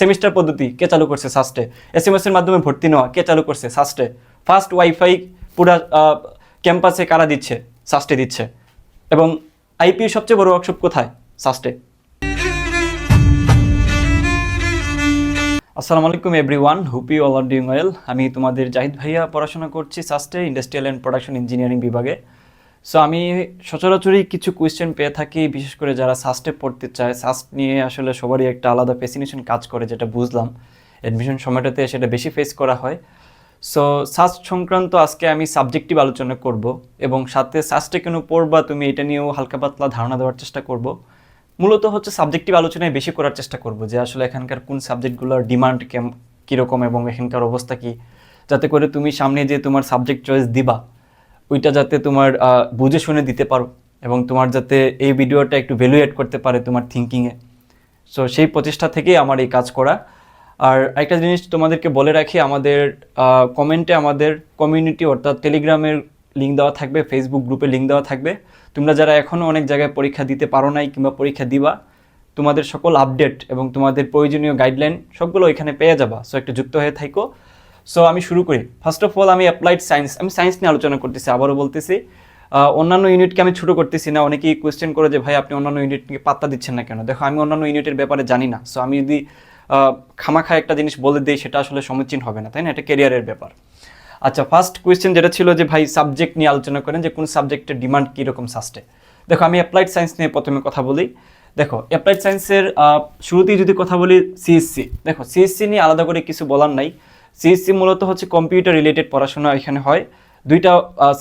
Semester পদ্ধতি, কে চালু করছে সাস্টে? এস এম এর মাধ্যমে ভর্তি নেওয়া, কে চালু করছে সাস্টে? ফার্স্ট ওয়াইফাই পুরা ক্যাম্পাসে কারা দিচ্ছে? সাস্টে দিচ্ছে। এবং আইপি সবচেয়ে বড় ওয়ার্কশপ কোথায়? সাস্টে। আসসালামু আলাইকুম everyone hope all are doing well আমি তোমাদের জাহিদ ভাইয়া, পড়াশোনা করছি সাস্টে ইন্ডাস্ট্রিয়াল অ্যান্ড প্রোডাকশন ইঞ্জিনিয়ারিং বিভাগে। সো আমি সচরাচরই কিছু কোয়েশ্চেন পেয়ে থাকি, বিশেষ করে যারা সাস্টে পড়তে চায়। সাস্ট নিয়ে আসলে সবারই একটা আলাদা ফেসিনেশন কাজ করে, যেটা বুঝলাম। অ্যাডমিশন সময়টাতে সেটা বেশি ফেস করা হয়। সো সাস্ট সংক্রান্ত আজকে আমি সাবজেক্টিভ আলোচনা করব এবং সাথে সাস্টে কেন পড়বা, তুমি এটা নিয়েও হালকা পাতলা ধারণা দেওয়ার চেষ্টা করব। মূলত হচ্ছে সাবজেক্টিভ আলোচনায় বেশি করার চেষ্টা করব, যে আসলে এখানকার কোন সাবজেক্টগুলোর ডিমান্ড কেম, কীরকম এবং এখানকার অবস্থা কী? যাতে করে তুমি সামনে যে তোমার সাবজেক্ট চয়েস দিবা। ওইটা যাতে তোমার বুঝে শুনে দিতে পারো এবং তোমার যাতে এই ভিডিওটা একটু ভ্যালু অ্যাড করতে পারে তোমার থিঙ্কিংয়ে সো সেই প্রচেষ্টা থেকেই আমার এই কাজ করা। আর একটা জিনিস তোমাদেরকে বলে রাখি, আমাদের কমেন্টে আমাদের কমিউনিটি অর্থাৎ টেলিগ্রামের লিঙ্ক দেওয়া থাকবে ফেসবুক গ্রুপে লিঙ্ক দেওয়া থাকবে। তোমরা যারা এখনও অনেক জায়গায় পরীক্ষা দিতে পারো নাই কিংবা পরীক্ষা দিবা, তোমাদের সকল আপডেট এবং তোমাদের প্রয়োজনীয় গাইডলাইন সবগুলো এখানে পেয়ে যাবা। সো একটু যুক্ত হয়ে থাকো সো আমি শুরু করি। ফার্স্ট অফ অল আমি অ্যাপ্লাইড সায়েন্স আমি সায়েন্স নিয়ে আলোচনা করতেছি, আবারও বলতেছি। অন্যান্য ইউনিটকে আমি ছোটো করতেছি না, অনেকেই কোয়েশ্চেন করে যে, ভাই, আপনি অন্যান্য ইউনিটকে পাত্তা দিচ্ছেন না কেন? দেখো, আমি অন্যান্য ইউনিটের ব্যাপারে জানি না। সো আমি যদি খামাখা একটা জিনিস বলে দিই, সেটা আসলে সমীচীন হবে না, তাই না? এটা ক্যারিয়ারের ব্যাপার। আচ্ছা ফার্স্ট কোয়েশ্চেন যেটা ছিল যে, ভাই সাবজেক্ট নিয়ে আলোচনা করেন, যে, কোন সাবজেক্টের ডিমান্ড কীরকম সাস্টে দেখো, আমি অ্যাপ্লাইড সায়েন্স নিয়ে প্রথমে কথা বলি। দেখো অ্যাপ্লাইড সায়েন্সের শুরুতেই যদি কথা বলি সিএসসি দেখো সিএসসি নিয়ে আলাদা করে কিছু বলার নাই। সিএসসি মূলত হচ্ছে কম্পিউটার রিলেটেড পড়াশোনা এখানে হয়। দুইটা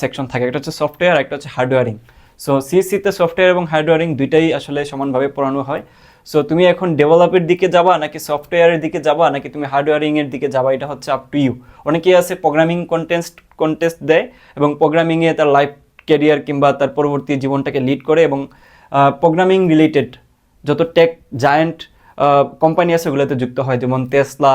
সেকশন থাকে, একটা হচ্ছে সফটওয়্যার একটা হচ্ছে হার্ডওয়্যারিং সো সিএসসিতে সফটওয়্যার এবং হার্ডওয়্যারিং দুইটাই আসলে সমানভাবে পড়ানো হয়। সো তুমি এখন ডেভেলপের দিকে যাবা নাকি সফটওয়্যারের দিকে যাবা নাকি তুমি হার্ডওয়্যারিংয়ের দিকে যাবা, এটা হচ্ছে আপ টু ইউ অনেকেই আছে প্রোগ্রামিং কন্টেস্ট কন্টেস্ট দেয় এবং প্রোগ্রামিংয়ে তার লাইফ ক্যারিয়ার কিংবা তার পরবর্তী জীবনটাকে লিড করে এবং প্রোগ্রামিং রিলেটেড যত টেক জায়ান্ট কোম্পানি আছে ওগুলোতে যুক্ত হয়, যেমন তেসলা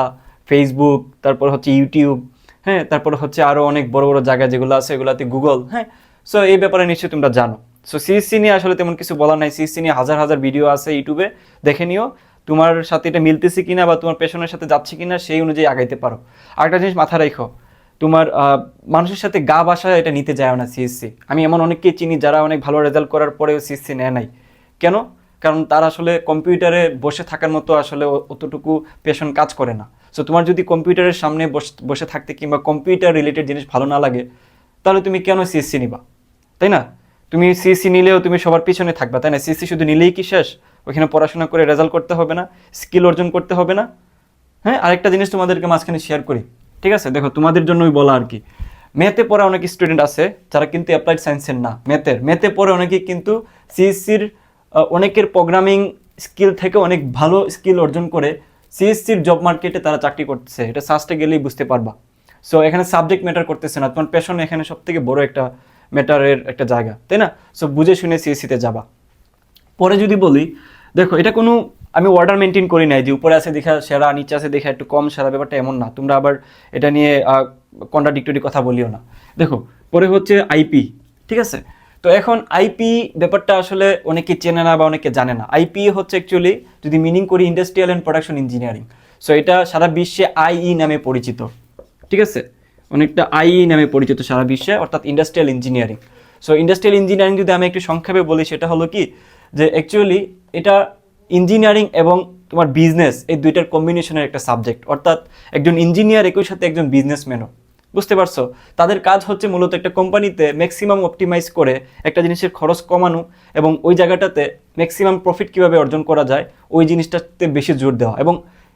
ফেসবুক তারপর হচ্ছে ইউটিউব হ্যাঁ তারপর হচ্ছে আরও অনেক বড় বড় জায়গা যেগুলো আছে, এগুলোতে গুগল হ্যাঁ সো এই ব্যাপারে নিশ্চয়ই তোমরা জানো। সো সিএসসি নিয়ে আসলে তেমন কিছু বলার নাই। সিএসসি নিয়ে হাজার হাজার ভিডিও আছে ইউটিউবে দেখে নিও তোমার সাথে এটা মিলতেছে কিনা বা তোমার পেশনের সাথে যাচ্ছে কিনা সেই অনুযায়ী আগাইতে পারো। আরেকটা জিনিস মাথায় রেখো, তোমার মানুষের সাথে গা বাসা এটা নিতে যায় না সিএসসি আমি এমন অনেককেই চিনি যারা অনেক ভালো রেজাল্ট করার পরেও সিএসসি নেয় নাই। কেন? কারণ তারা আসলে কম্পিউটারে বসে থাকার মতো আসলে অতটুকু পেশন কাজ করে না। সো তোমার যদি কম্পিউটারের সামনে বস- থাকতে কিংবা কম্পিউটার রিলেটেড জিনিস ভালো না লাগে, তাহলে তুমি কেন সিএসসি নিবা? তাই না? তুমি সিএসসি নিলেও তুমি সবার পিছনে থাকবা, তাই না? সিএসসি শুধু নিলেই কি শেষ? ওইখানে পড়াশোনা করে রেজাল্ট করতে হবে না স্কিল অর্জন করতে হবে না। হ্যাঁ আরেকটা জিনিস তোমাদেরকে মাঝখানে শেয়ার করি। ঠিক আছে? দেখো, তোমাদের জন্যই বলা আর কি। ম্যাথে পড়া অনেক স্টুডেন্ট আছে যারা কিন্তু অ্যাপ্লাইড সায়েন্সের না। ম্যাথের মেতে পড়ে অনেকেই কিন্তু সিএসসির অনেকের প্রোগ্রামিং স্কিল থেকে অনেক ভালো স্কিল অর্জন করে সিএসসির জব মার্কেটে তারা চাকরি করতেছে। এটা সাস্টে গেলেই বুঝতে পারবা। সো এখানে সাবজেক্ট ম্যাটার করতেছে না। তোমার পেশন এখানে সব থেকে বড় একটা ম্যাটারের একটা জায়গা, তাই না? সো বুঝে শুনে সিএসসিতে যাবা। পরে যদি বলি, দেখো, এটা কোনো, আমি অর্ডার মেনটেন করি নাই যে উপরে আছে দেখা সেরা, নিচে আছে দেখা একটু কম সেরা, ব্যাপারটা এমন না। তোমরা আবার এটা নিয়ে কন্ট্রাডিক্টরি কথা বলিও না। দেখো, পরে হচ্ছে আইপি ঠিক আছে? তো এখন আইপি ব্যাপারটা আসলে অনেকে চেনে না বা অনেকে জানে না। আইপি হচ্ছে অ্যাকচুয়ালি যদি মিনিং করি industrial and production engineering so এটা সারা বিশ্বে আইই নামে পরিচিত। ঠিক আছে? অনেকটা আইই নামে পরিচিত সারা বিশ্বে, অর্থাৎ industrial engineering so industrial engineering যদি আমি একটু সংক্ষেপে বলি, সেটা হলো কি? যে অ্যাকচুয়ালি এটা ইঞ্জিনিয়ারিং এবং তোমার বিজনেস এই দুইটার কম্বিনেশনের একটা সাবজেক্ট অর্থাৎ একজন ইঞ্জিনিয়ার একই সাথে একজন বিজনেসম্যানও বুঝতে পারছ? তাদের কাজ হচ্ছে মূলত একটা কোম্পানিতে ম্যাক্সিমাম অপটিমাইজ করে একটা জিনিসের খরচ কমানো এবং ওই জায়গাটাতে ম্যাক্সিমাম প্রফিট কীভাবে অর্জন করা যায়, ওই জিনিসটাতে বেশি জোর দেওয়া এবং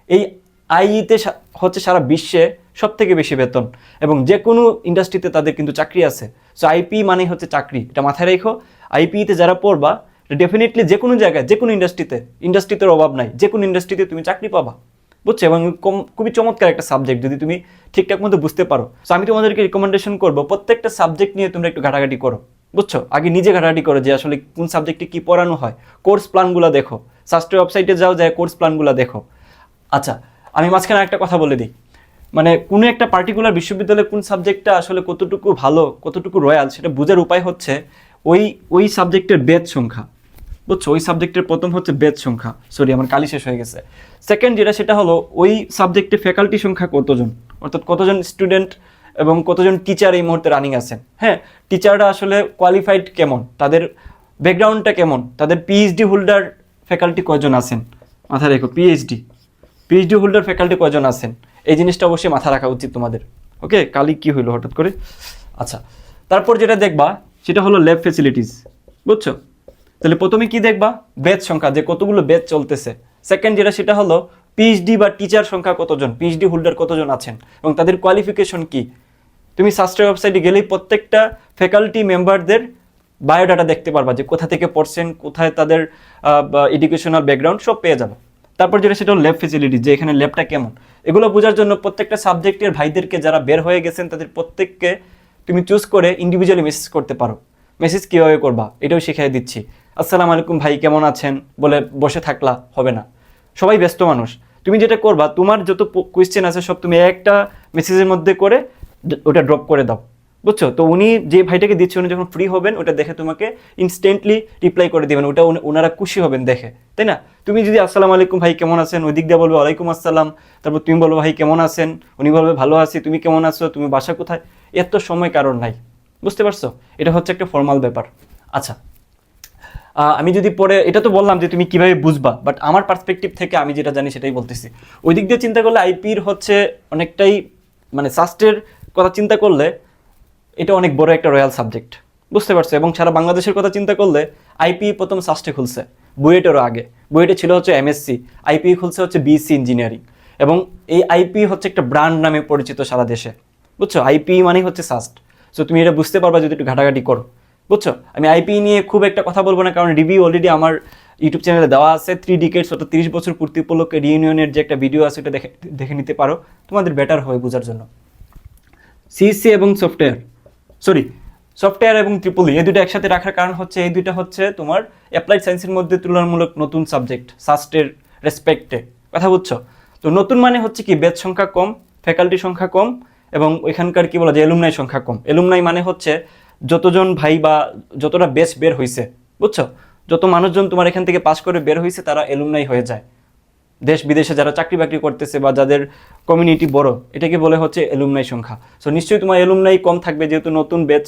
এই আইইতে হচ্ছে সারা বিশ্বে সব থেকে বেশি বেতন এবং যে কোনো ইন্ডাস্ট্রিতে তাদের কিন্তু চাকরি আছে। সো আইপি মানে হচ্ছে চাকরি। এটা মাথায় রেখো আইপিতে যারা পড়বা ডেফিনেটলি যে কোনো জায়গায় যে কোনো ইন্ডাস্ট্রিতে ইন্ডাস্ট্রিতে অভাব নাই যে কোনো ইন্ডাস্ট্রিতে তুমি চাকরি পাবা। বুঝছ? এবং খুবই চমৎকার একটা সাবজেক্ট যদি তুমি ঠিকঠাক মতো বুঝতে পারো। সো আমি তোমাদেরকে রিকমেন্ডেশন করব, প্রত্যেকটা সাবজেক্ট নিয়ে তোমরা একটু ঘাটাঘাটি করো, বুঝছ? আগে নিজে ঘাটাঘাটি করো যে আসলে কোন সাবজেক্টে কি পড়ানো হয়। কোর্স প্ল্যানগুলো দেখো। শাস্ত্রের ওয়েবসাইটে যাও, যায় কোর্স প্ল্যানগুলো দেখো। আচ্ছা আমি মাঝখানে একটা কথা বলে দিই। মানে কোনো একটা পার্টিকুলার বিশ্ববিদ্যালয়ে কোন সাবজেক্টটা আসলে কতটুকু ভালো, কতটুকু রয়্যাল সেটা বোঝার উপায় হচ্ছে ওই ওই সাবজেক্টের বেদ সংখ্যা। বুঝছ? ওই সাবজেক্টের প্রথম হচ্ছে বেদ সংখ্যা। সরি আমার কালি শেষ হয়ে গেছে। সেকেন্ড যেটা, সেটা হলো ওই সাবজেক্টে ফ্যাকাল্টি সংখ্যা কতজন? অর্থাৎ কতজন স্টুডেন্ট এবং কতজন টিচার এই মুহূর্তে রানিং আছেন? হ্যাঁ টিচাররা আসলে কোয়ালিফাইড কেমন? তাদের ব্যাকগ্রাউন্ডটা কেমন? তাদের পিএইচডি হোল্ডার ফ্যাকাল্টি কয়জন আছেন? মাথায় রেখো পিএইচডি পিএইচডি হোল্ডার ফ্যাকাল্টি কয়জন আছেন? এই জিনিসটা অবশ্যই মাথা রাখা উচিত তোমাদের। ওকে, কালি কি হইল হঠাৎ করে? আচ্ছা তারপর যেটা দেখবা, সেটা হলো ল্যাব ফেসিলিটিস বুঝছ? তাহলে প্রথমে কি দেখবা? বেচ সংখ্যা, যে কতগুলো বেচ চলতেছে। সেকেন্ড যেটা, সেটা হলো পিএইচডি বা টিচার সংখ্যা কতজন পিএইচডি হোল্ডার কতজন আছেন, এবং তাদের কোয়ালিফিকেশন কি? তুমি শাস্ত্রের ওয়েবসাইটে গেলেই প্রত্যেকটা ফ্যাকাল্টি মেম্বারদের বায়োডাটা দেখতে পারবা, যে কোথা থেকে পড়ছেন, কোথায় তাদের এডুকেশনাল ব্যাকগ্রাউন্ড সব পেয়ে যাবে। তারপর যেটা, সেটা ল্যাব ফেসিলিটি যে এখানে ল্যাবটা কেমন। এগুলো বোঝার জন্য প্রত্যেকটা সাবজেক্টের ভাইদেরকে যারা বের হয়ে গেছেন, তাদের প্রত্যেককে তুমি চুজ করে ইন্ডিভিজুয়ালি মেসেজ করতে পারো। মেসেজ কীভাবে করবা? এটাও শিখিয়ে দিচ্ছি। আসসালামু আলাইকুম ভাই, কেমন আছেন? বলে বসে থাকলা, হবে না। সবাই ব্যস্ত মানুষ। তুমি যেটা করবা, তোমার যত কোয়েশ্চেন আছে সব তুমি একটা মেসেজের মধ্যে করে ওটা ড্রপ করে দাও। বুঝছ? তো উনি যে ভাইটাকে দিচ্ছে, উনি যখন ফ্রি হবেন, ওটা দেখে তোমাকে ইনস্ট্যান্টলি রিপ্লাই করে দিবেন। ওটা ওনারা খুশি হবেন দেখে। তাই না? তুমি যদি, আসসালামু আলাইকুম ভাই, কেমন আছেন? ওই দিক দিয়ে বলবে, ওয়ালাইকুম আসসালাম। তারপর তুমি বলব, ভাই, কেমন আছেন? উনি বলবে, ভালো আছি। তুমি কেমন আছো? তুমি বাসা কোথায়? এত সময় কারণ নাই। বুঝতে পারছ? এটা হচ্ছে একটা ফর্মাল ব্যাপার। আচ্ছা আমি যদি পরে, এটা তো বললাম যে তুমি কীভাবে বুঝবা বাট আমার পার্সপেক্টিভ থেকে আমি যেটা জানি সেটাই বলতেছি। ওই দিক দিয়ে চিন্তা করলে আইপির হচ্ছে অনেকটাই মানে সাস্টের কথা চিন্তা করলে এটা অনেক বড় একটা রয়্যাল সাবজেক্ট বুঝতে পারছ? এবং সারা বাংলাদেশের কথা চিন্তা করলে আইপি প্রথম সাস্টে খুলছে, বুয়েটেরও আগে। বুয়েটে ছিল হচ্ছে এমএসসি আইপি খুলছে হচ্ছে বিএসসি ইঞ্জিনিয়ারিং এবং এই আইপি হচ্ছে একটা ব্র্যান্ড নামে পরিচিত সারা দেশে, বুঝছ? আইপি মানে হচ্ছে সাস্ট সো তুমি এটা বুঝতে পারবা যদি একটু ঘাটাঘাটি করো। বুঝছ? আমি আইপি নিয়ে খুব একটা কথা বলব না, কারণ রিভিউ অলরেডি আমার ইউটিউব চ্যানেলে দেওয়া আছে। থ্রি ডিকেটস অর্থাৎ তিরিশ বছর পূর্তি উপলক্ষে রিইউনিয়নের যে একটা ভিডিও আছে, ওটা দেখে দেখে নিতে পারো। তোমাদের বেটার হবে বোঝার জন্য। সিএসসি এবং সফটওয়্যার সরি সফটওয়্যার এবং ত্রিপলি এই দুটো একসাথে রাখার কারণ হচ্ছে, এই দুইটা হচ্ছে তোমার অ্যাপ্লাইড সায়েন্সের মধ্যে তুলনামূলক নতুন সাবজেক্ট সাস্টের রেসপেক্টে কথা বুঝছ? তো নতুন মানে হচ্ছে কি বেদ সংখ্যা কম ফ্যাকাল্টি সংখ্যা কম, এবং ওইখানকার কি বলা যায় এলুমনাই সংখ্যা কম। এলুমনাই মানে হচ্ছে যতজন ভাই বা যতটা বেচ বের হয়েছে বুঝছ? যত মানুষজন তোমার এখান থেকে পাশ করে বের হয়েছে তারা এলুমনাই হয়ে যায়। দেশ বিদেশে যারা চাকরি বাকরি করতেছে বা যাদের কমিউনিটি বড়, এটাকে বলে হচ্ছে এলুমনাই সংখ্যা। সো নিশ্চয়ই তোমার এলুমনাই কম থাকবে যেহেতু নতুন বেচ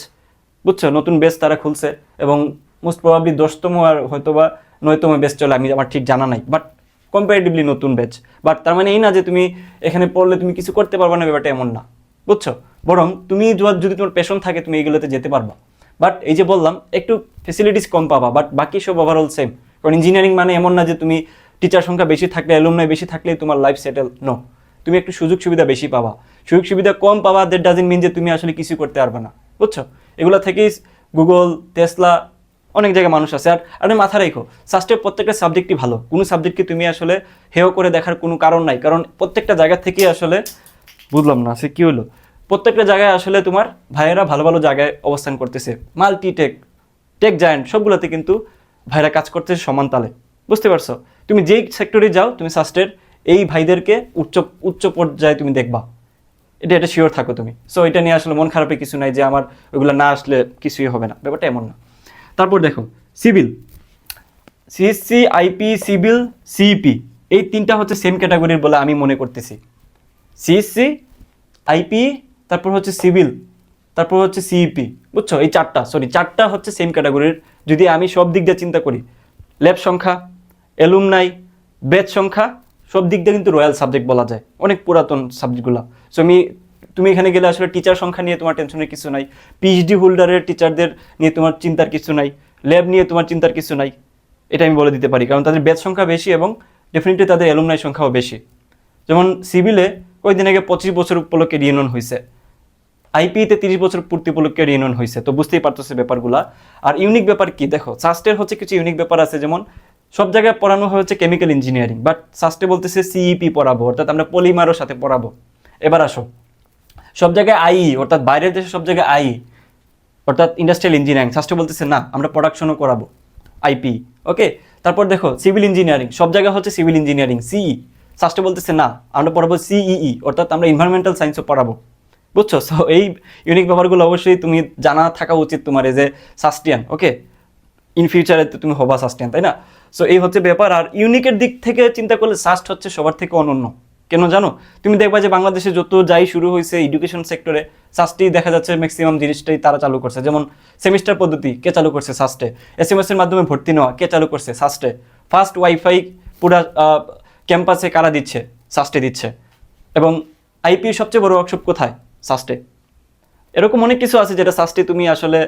বুঝছ? নতুন বেচ তারা খুলছে এবং মোস্ট প্রবাবলি দশতম আর হয়তো বা নয়তম বেচ চলে, আমি আমার ঠিক জানা নাই। বাট কম্পারেটিভলি নতুন বেচ বাট তার মানে এই না যে তুমি এখানে পড়লে তুমি কিছু করতে পারবে না, ব্যাপারটা এমন না। বুঝছ? বরং তুমি যদি তোমার পেশন থাকে, তুমি এইগুলোতে যেতে পারবা। বাট এই যে বললাম, একটু ফেসিলিটিস কম পাবা বাট বাকি সব ওভারঅল সেম কারণ ইঞ্জিনিয়ারিং মানে এমন না যে তুমি টিচার সংখ্যা বেশি থাকলে অ্যালুমনাই বেশি থাকলেই তোমার লাইফ সেটেল নো তুমি একটু সুযোগ সুবিধা বেশি পাবা। সুযোগ সুবিধা কম পাবা দ্যাট ডাজেন্ট মিন যে তুমি আসলে কিছু করতে পারবে না। বুঝছ? এগুলো থেকেই গুগল টেসলা অনেক জায়গায় মানুষ আছে। আর আপনি মাথা রেখো সাস্টের প্রত্যেকটা সাবজেক্টই ভালো। কোনো সাবজেক্টকে তুমি আসলে হেয় করে দেখার কোনো কারণ নাই। কারণ প্রত্যেকটা জায়গা থেকেই আসলে বুঝলাম না, সে কী হলো? প্রত্যেকটা জায়গায় আসলে তোমার ভাইয়েরা ভালো ভালো জায়গায় অবস্থান করতেছে। মাল্টি টেক জায়ান্ট, সবগুলোতে কিন্তু ভাইরা কাজ করতেছে সমান তালে। বুঝতে পারছ? তুমি যেই সেক্টরে যাও, তুমি সাস্টের এই ভাইদেরকে উচ্চ উচ্চ পর্যায়ে তুমি দেখবা। এটা এটা শিওর থাকো তুমি। সো এটা নিয়ে আসলে মন খারাপের কিছু নাই যে আমার ওইগুলো না আসলে কিছুই হবে না। ব্যাপারটা এমন না। তারপর দেখো, civil. CSC IP civil CEP এই তিনটা হচ্ছে সেম ক্যাটাগরির বলে আমি মনে করতেছি। সিএসসি আইপি তারপর হচ্ছে সিভিল, তারপর হচ্ছে সিইপি বুঝছ? এই চারটা সরি চারটা হচ্ছে সেম ক্যাটাগরির যদি আমি সব দিক দিয়ে চিন্তা করি ল্যাব সংখ্যা এলুমনাই বেচ সংখ্যা, সব দিক দিয়ে কিন্তু রয়্যাল সাবজেক্ট বলা যায়, অনেক পুরাতন সাবজেক্টগুলো সো আমি, তুমি এখানে গেলে আসলে টিচার সংখ্যা নিয়ে তোমার টেনশনের কিছু নাই পিএইচডি হোল্ডারের টিচারদের নিয়ে তোমার চিন্তার কিছু নাই ল্যাব নিয়ে তোমার চিন্তার কিছু নাই, এটা আমি বলে দিতে পারি। কারণ তাদের বেচ সংখ্যা বেশি এবং ডেফিনেটলি তাদের অ্যালুমনাই সংখ্যাও বেশি। যেমন সিভিলে কয়েকদিন আগে পঁচিশ বছর উপলক্ষে রিউনিয়ন হয়েছে আইপিতে তিরিশ বছর পূর্তি উপলক্ষে রিউনিয়ন হয়েছে তো বুঝতেই পারতেছে ব্যাপারগুলা। আর ইউনিক ব্যাপার কি? দেখো সাস্টের হচ্ছে কিছু ইউনিক ব্যাপার আছে। যেমন, সব জায়গায় পড়ানো হচ্ছে কেমিক্যাল ইঞ্জিনিয়ারিং বাট সাস্টে বলতেছে সিইপি পড়াবো, অর্থাৎ আমরা পলিমারও সাথে পড়াবো। এবার আসো। সব জায়গায় আই অর্থাৎ বাইরের দেশে সব জায়গায় আই অর্থাৎ ইন্ডাস্ট্রিয়াল ইঞ্জিনিয়ারিং সাস্টে বলতেছে, না, আমরা প্রোডাকশনও করাবো আইপি ওকে তারপর দেখো সিভিল ইঞ্জিনিয়ারিং সব জায়গায় হচ্ছে সিভিল ইঞ্জিনিয়ারিং সিই সাস্টে বলতেছে, না, আমরা পড়াবো সিইই অর্থাৎ আমরা এনভায়রনমেন্টাল সায়েন্সও পড়াবো। বুঝছ? সো এই ইউনিক ব্যাপারগুলো অবশ্যই তুমি জানা থাকা উচিত তোমার এ সাস্টিয়ান ওকে ইন ফিউচারে তুমি হবা সাস্টিয়ান তাই না? সো এই হচ্ছে ব্যাপার। আর ইউনিকের দিক থেকে চিন্তা করলে সাস্ট হচ্ছে সবার থেকে অনন্য। কেন জানো? তুমি দেখবা যে বাংলাদেশে যত যাই শুরু হয়েছে এডুকেশন সেক্টরে সাস্টেই দেখা যাচ্ছে ম্যাক্সিমাম জিনিসটাই তারা চালু করছে। যেমন সেমিস্টার পদ্ধতি, কে চালু করছে সাস্টে এস এম এর মাধ্যমে ভর্তি নেওয়া, কে চালু করছে সাস্টে ফার্স্ট ওয়াইফাই পুরা ক্যাম্পাসে কারা দিচ্ছে? সাস্টে দিচ্ছে। এবং আইপি সবচেয়ে বড় ওয়ার্কশপ কোথায়? সাস্টে। এরকম অনেক কিছু আছে যেটা সাস্টে তুমি আসলে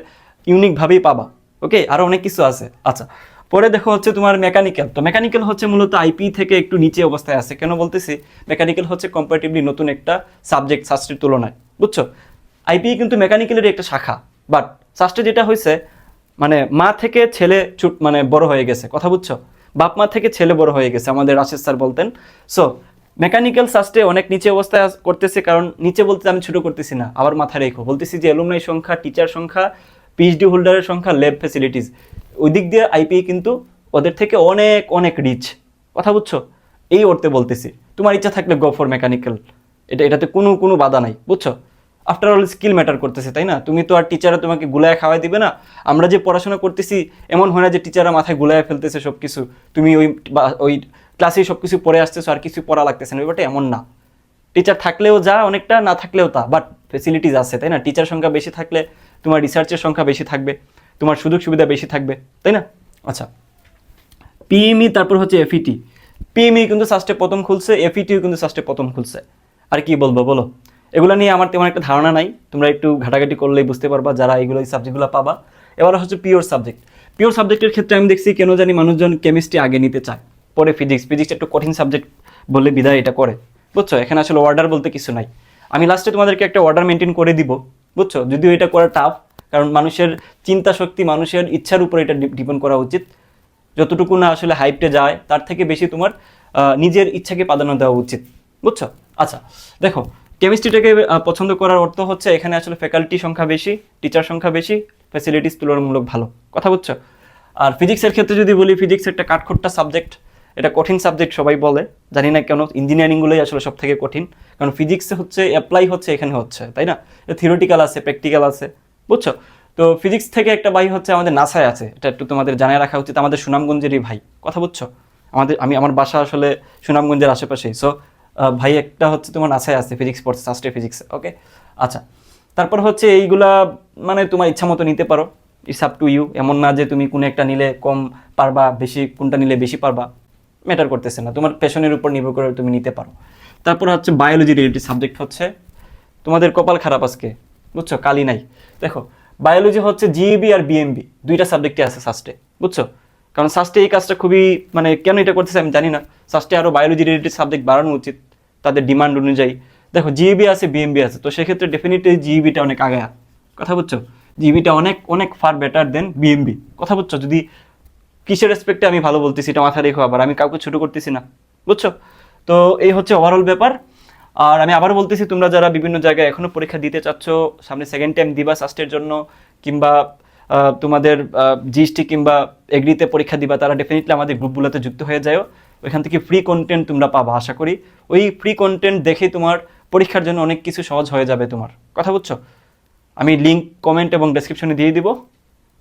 ইউনিকভাবেই পাবা। ওকে আরও অনেক কিছু আছে। আচ্ছা পরে দেখো হচ্ছে তোমার মেকানিক্যাল তো মেকানিক্যাল হচ্ছে মূলত আইপি থেকে একটু নিচে অবস্থায় আছে। কেন বলতেছি? মেকানিক্যাল হচ্ছে কম্পারেটিভলি নতুন একটা সাবজেক্ট সাস্টের তুলনায়। বুঝছ? আইপি কিন্তু মেকানিক্যালের একটা শাখা। বাট সাস্টে যেটা হয়েছে মানে মা থেকে ছেলে ছুট মানে বড় হয়ে গেছে। কথা বুঝছ? বাপ মা থেকে ছেলে বড় হয়ে গেছে, আমাদের রাশেদ স্যার বলতেন। সো মেকানিক্যাল সাস্টে অনেক নিচে অবস্থায় করতেছে, কারণ নিচে বলতে আমি ছোট করতেছি না, আবার মাথায় রেখো। বলতেছি যে এলুমনাই সংখ্যা টিচার সংখ্যা পিএইচডি হোল্ডারের সংখ্যা ল্যাব ফ্যাসিলিটিস ওই দিক দিয়ে আইপিএ কিন্তু ওদের থেকে অনেক অনেক রিচ কথা বুঝছ? এই অর্থে বলতেছি। তোমার ইচ্ছা থাকলে গো ফর মেকানিক্যাল এটা, এটাতে কোনো কোনো বাধা নাই, বুঝছ? আফটার অল স্কিল ম্যাটার করতেছে, তাই না? তুমি তো আর টিচাররা তোমাকে গুলায় খাওয়াই দিবে না। আমরা যে পড়াশোনা করতেছি, এমন হয় না যে টিচাররা মাথায় গুলায় ফেলতেছে সব কিছু তুমি ওই বা- ওই ক্লাসে সব কিছু পড়ে আসতেছো, আর কিছু পড়া লাগতেছে না। ব্যাপারটা এমন না। টিচার থাকলেও যা, অনেকটা না থাকলেও তা বাট ফেসিলিটিস আছে, তাই না? টিচার সংখ্যা বেশি থাকলে তোমার রিসার্চের সংখ্যা বেশি থাকবে, তোমার সুযোগ সুবিধা বেশি থাকবে, তাই না? আচ্ছা। পিএমই তারপর হচ্ছে এফইটি পিএমই কিন্তু সাস্টে প্রথম খুলছে এফইটিও কিন্তু সাস্টে প্রথম খুলছে। আর কি বলব, বলো? এগুলো নিয়ে আমার তেমন একটা ধারণা নাই। তোমরা একটু ঘাটাঘাটি করলেই বুঝতে পারবা যারা এগুলো এই সাবজেক্টগুলো পাবা। এবার হচ্ছে পিওর সাবজেক্ট পিওর সাবজেক্টের ক্ষেত্রে আমি দেখছি কেন জানি মানুষজন কেমিস্ট্রি আগে নিতে চায়, পরে ফিজিক্স ফিজিক্স একটু কঠিন সাবজেক্ট বলে বিদায় এটা করে। বুঝছ? এখানে আসলে অর্ডার বলতে কিছু নাই। আমি লাস্টে তোমাদেরকে একটা অর্ডার মেনটেন করে দিব, বুঝছ? যদিও এটা করা টাফ কারণ মানুষের চিন্তা শক্তি, মানুষের ইচ্ছার উপর এটা ডিপেন্ড করা উচিত। যতটুকু না আসলে হাইপটে যায়, তার থেকে বেশি তোমার নিজের ইচ্ছাকে প্রাধান্য দেওয়া উচিত। বুঝছ? আচ্ছা দেখো কেমিস্ট্রিটাকে পছন্দ করার অর্থ হচ্ছে এখানে আসলে ফ্যাকাল্টি সংখ্যা বেশি টিচার সংখ্যা বেশি ফ্যাসিলিটিস তুলনামূলক ভালো। কথা বুঝছ? আর ফিজিক্সের ক্ষেত্রে যদি বলি ফিজিক্স একটা কাঠখোট্টা সাবজেক্ট এটা কঠিন সাবজেক্ট সবাই বলে। জানি না কেন ইঞ্জিনিয়ারিংগুলোই আসলে সব থেকে কঠিন। কারণ ফিজিক্সে হচ্ছে অ্যাপ্লাই হচ্ছে, এখানে হচ্ছে, তাই না? থিওরিটিক্যাল আছে প্র্যাকটিক্যাল আছে, বুঝছ? তো ফিজিক্স থেকে একটা ভাই হচ্ছে আমাদের নাসায় আছে। এটা একটু তোমাদের জানায় রাখা উচিত, আমাদের সুনামগঞ্জেরই ভাই। কথা বুঝছ? আমাদের, আমি, আমার বাসা আসলে সুনামগঞ্জের আশেপাশেই। সো ভাই, একটা হচ্ছে তোমার নাসায় আছে ফিজিক্স পড়ছে সাস্টে ফিজিক্স ওকে আচ্ছা তারপর হচ্ছে এইগুলা মানে তোমার ইচ্ছা মতো নিতে পারো। ইটস আপ টু ইউ এমন না যে তুমি কোনো একটা নিলে কম পারবা, বেশি, কোনটা নিলে বেশি পারবা। ম্যাটার করতেছে না। তোমার পেশনের উপর নির্ভর করে তুমি নিতে পারো। তারপর হচ্ছে বায়োলজি রিলেটেড সাবজেক্ট হচ্ছে, তোমাদের কপাল খারাপ আজকে, বুঝছ? কালি নাই। দেখো বায়োলজি হচ্ছে জিইবি আর বিএমবি দুইটা সাবজেক্টে আছে সাস্টে বুঝছ? কারণ সাস্টে এই কাজটা খুবই মানে কেন এটা করতেছে আমি জানি না। সাস্টে আরও বায়োলজি রিলেটেড সাবজেক্ট বাড়ানো উচিত, তাদের ডিমান্ড অনুযায়ী। দেখো জিইবি আছে বিএমবি আছে, তো সেক্ষেত্রে ডেফিনেটলি জিইবিটা অনেক আগে কথা বুঝছ? জিইবিটা অনেক অনেক ফার বেটার দেন বিএমবি কথা বুঝছ? যদি কিসের রেসপেক্টে আমি ভালো বলতেছি, এটা মাথায় রেখো আবার, আমি কাউকে ছোট করতেছি না। বুঝছ? তো এই হচ্ছে ওভারঅল ব্যাপার। আর আমি আবার বলতেছি, তোমরা যারা বিভিন্ন জায়গায় এখনও পরীক্ষা দিতে চাচ্ছ, সামনে সেকেন্ড টাইম দিবা সাস্টের জন্য, কিংবা তোমাদের জিএসটি কিংবা এগ্রিতে পরীক্ষা দিবা, তারা ডেফিনেটলি আমাদের গ্রুপগুলোতে যুক্ত হয়ে যাও ওইখান থেকে ফ্রি কন্টেন্ট তোমরা পাবা, আশা করি। ওই ফ্রি কন্টেন্ট দেখে তোমার পরীক্ষার জন্য অনেক কিছু সহজ হয়ে যাবে তোমার। কথা বুঝছ? আমি লিঙ্ক কমেন্ট এবং ডেসক্রিপশনে দিয়ে দিব।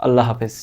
আল্লাহ হাফেজ।